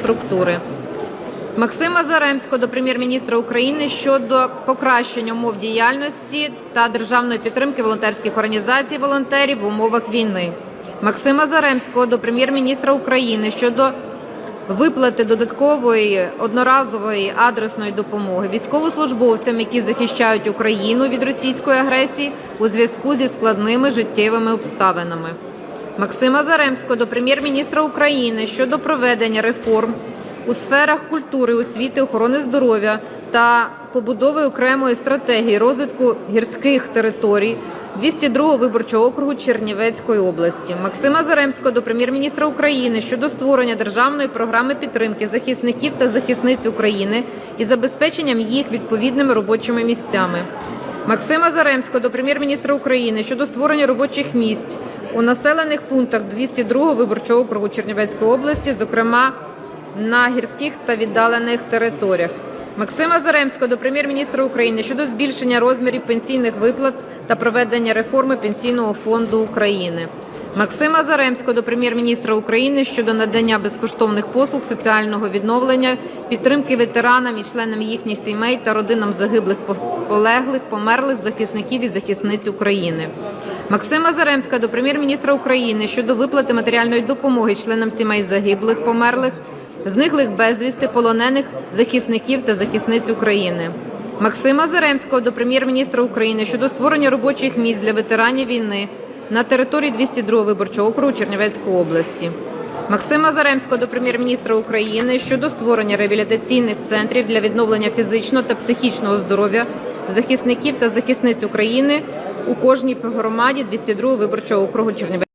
інфраструктури. Максима Заремського до прем'єр-міністра України щодо покращення умов діяльності та державної підтримки волонтерських організацій волонтерів в умовах війни. Максима Заремського до прем'єр-міністра України щодо виплати додаткової одноразової адресної допомоги військовослужбовцям, які захищають Україну від російської агресії у зв'язку зі складними життєвими обставинами. Максима Заремського до прем'єр-міністра України щодо проведення реформ у сферах культури, освіти, охорони здоров'я та побудови окремої стратегії розвитку гірських територій 202 виборчого округу Чернівецької області. Максима Заремського до прем'єр-міністра України щодо створення державної програми підтримки захисників та захисниць України і забезпеченням їх відповідними робочими місцями. Максима Заремського до прем'єр-міністра України щодо створення робочих місць у населених пунктах 202 виборчого округу Чернівецької області, зокрема на гірських та віддалених територіях. Максима Заремського до прем'єр-міністра України щодо збільшення розмірів пенсійних виплат та проведення реформи Пенсійного фонду України. Максима Заремського до прем'єр-міністра України щодо надання безкоштовних послуг соціального відновлення, підтримки ветеранам і членам їхніх сімей та родинам загиблих, полеглих, померлих захисників і захисниць України. Максима Заремського до прем'єр-міністра України щодо виплати матеріальної допомоги членам сімей загиблих, померлих, зниклих безвісти, полонених захисників та захисниць України. Максима Заремського до прем'єр-міністра України щодо створення робочих місць для ветеранів війни на території 202 виборчого округу Чернівецької області. Максима Заремського до прем'єр-міністра України щодо створення реабілітаційних центрів для відновлення фізичного та психічного здоров'я захисників та захисниць України у кожній громаді 202 виборчого округу Чернівецької